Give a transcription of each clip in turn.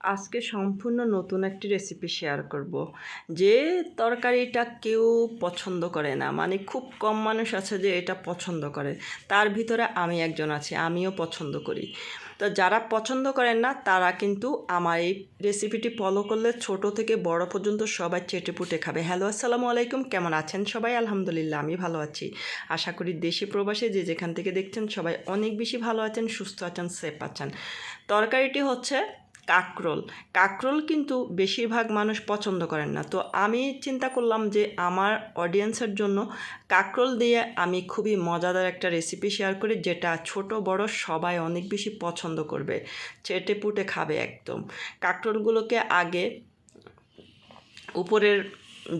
আজকে সম্পূর্ণ নতুন একটি রেসিপি শেয়ার করব। যে তরকারিটা কেউ পছন্দ করে না মানে খুব কম মানুষ আছে যে এটা পছন্দ করে। তার ভিতরে আমি একজন আছি, আমিও পছন্দ করি। তো যারা পছন্দ করেন না, তারা কিন্তু আমার এই রেসিপিটি ফলো করলে ছোট থেকে বড় পর্যন্ত সবাই চেটে পুটে খাবে। হ্যালো আসসালামু আলাইকুম, কেমন আছেন সবাই? আলহামদুলিল্লাহ, আমি ভালো আছি। আশা করি দেশি প্রবাসে যে যেখান থেকে দেখছেন সবাই অনেক বেশি ভালো আছেন, সুস্থ আছেন সেফ আছেন। তরকারিটি হচ্ছে কাকরোল। কাকরোল কিন্তু বেশিরভাগ মানুষ পছন্দ করেন না। তো আমি চিন্তা করলাম যে আমার অডিয়েন্সের জন্য কাকরোল দিয়ে আমি খুবই মজাদার একটা রেসিপি শেয়ার করি, যেটা ছোট, বড় সবাই অনেক বেশি পছন্দ করবে। চেটে পুটে খাবে একদম। কাকরোলগুলোকে আগে উপরের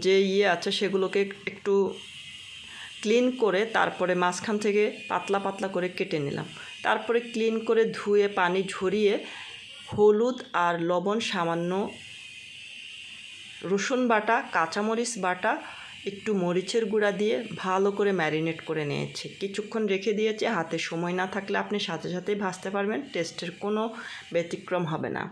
যে ইয়ে আছে সেগুলোকে একটু ক্লিন করে তারপরে মাঝখান থেকে পাতলা পাতলা করে কেটে নিলাম। তারপরে ক্লিন করে ধুয়ে, পানি ঝরিয়ে হলুদ আর লবণ সামান্য রসুন বাটা, কাঁচামরিচ বাটা, একটু মরিচের গুঁড়া দিয়ে ভালো করে ম্যারিনেট করে নিয়েছি। কিছুক্ষণ রেখে দিয়েছে, হাতে সময় না থাকলে আপনি সাথে সাথেই ভাজতে পারবেন, টেস্টের কোনো ব্যতিক্রম হবে না।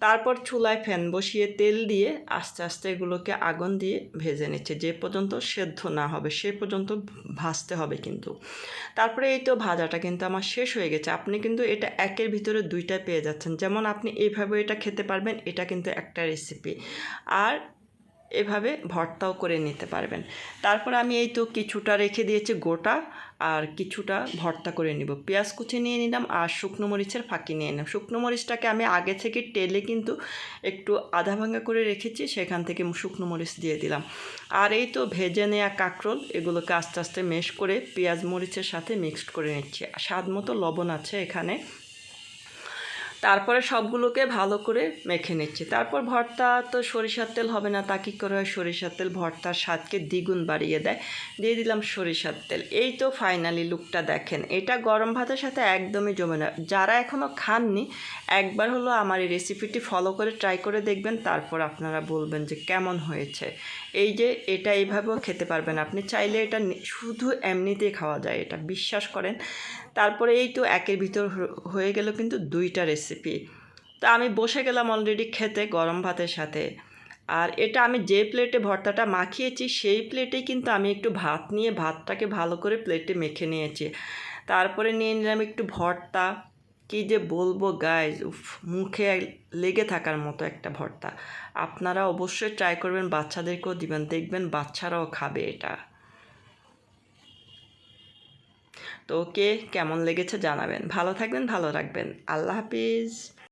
তারপর চুলায় ফ্যান বসিয়ে তেল দিয়ে আস্তে আস্তে এগুলোকে আগুন দিয়ে ভেজে নিচ্ছে। যে পর্যন্ত সেদ্ধ না হবে, সে পর্যন্ত ভাজতে হবে কিন্তু। তারপরে এই তো ভাজাটা কিন্তু আমার শেষ হয়ে গেছে। আপনি কিন্তু এটা একের ভিতরে দুইটা পেয়ে যাচ্ছেন। যেমন আপনি এইভাবে এটা খেতে পারবেন, এটা কিন্তু একটা রেসিপি আর এভাবে ভর্তাও করে নিতে পারবেন। তারপর আমি এই তো কিছুটা রেখে দিয়েছি গোটা, আর কিছুটা ভর্তা করে নিব। পেঁয়াজ কুচি নিয়ে নিলাম, আর শুকনো মরিচের ফাঁকি নিয়ে নিলাম। শুকনো মরিচটাকে আমি আগে থেকে টেলে কিন্তু একটু আধা ভাঙা করে রেখেছি, সেখান থেকে শুকনো মরিচ দিয়ে দিলাম। আর এই তো ভেজে নেওয়া কাঁকরোল, এগুলোকে আস্তে আস্তে মেশ করে পেঁয়াজ মরিচের সাথে মিক্সড করে নিচ্ছি। স্বাদ মতো লবণ আছে এখানে। তারপরে সবগুলোকে ভালো করে মেখে নিচ্ছি। তারপর ভর্তা তো সরিষার তেল হবে না, তা কী করে হয়? সরিষার তেল ভর্তার স্বাদকে দ্বিগুণ বাড়িয়ে দেয়। দিয়ে দিলাম সরিষার তেল। এই তো ফাইনালি লুকটা দেখেন। এটা গরম ভাতের সাথে একদমই জমে না। যারা এখনও খাননি, একবার হলো আমার এই রেসিপিটি ফলো করে ট্রাই করে দেখবেন, তারপর আপনারা বলবেন যে কেমন হয়েছে। এই যে এটা এইভাবেও খেতে পারবেন। আপনি চাইলে এটা শুধু এমনিতেই খাওয়া যায়। এটা বিশ্বাস করেন। তারপরে এই তো একের ভিতর হয়ে গেল কিন্তু দুইটা রেসিপি তো আমি বসে গেলাম অলরেডি খেতে গরম ভাতের সাথে। আর এটা আমি যে প্লেটে ভর্তাটা মাখিয়েছি, সেই প্লেটেই কিন্তু আমি একটু ভাত নিয়ে ভাতটাকে ভালো করে প্লেটে মেখে নিয়েছি। তারপরে নিয়ে নিলাম একটু ভর্তা। কী যে বলব গায়ে মুখে লেগে থাকার মতো একটা ভর্তা। আপনারা অবশ্যই ট্রাই করবেন, বাচ্চাদেরকেও দিবেন, দেখবেন বাচ্চারাও খাবে এটা। তো কে কেমন লেগেছে জানাবেন। ভালো থাকবেন ভালো রাখবেন। আল্লাহ হাফিজ।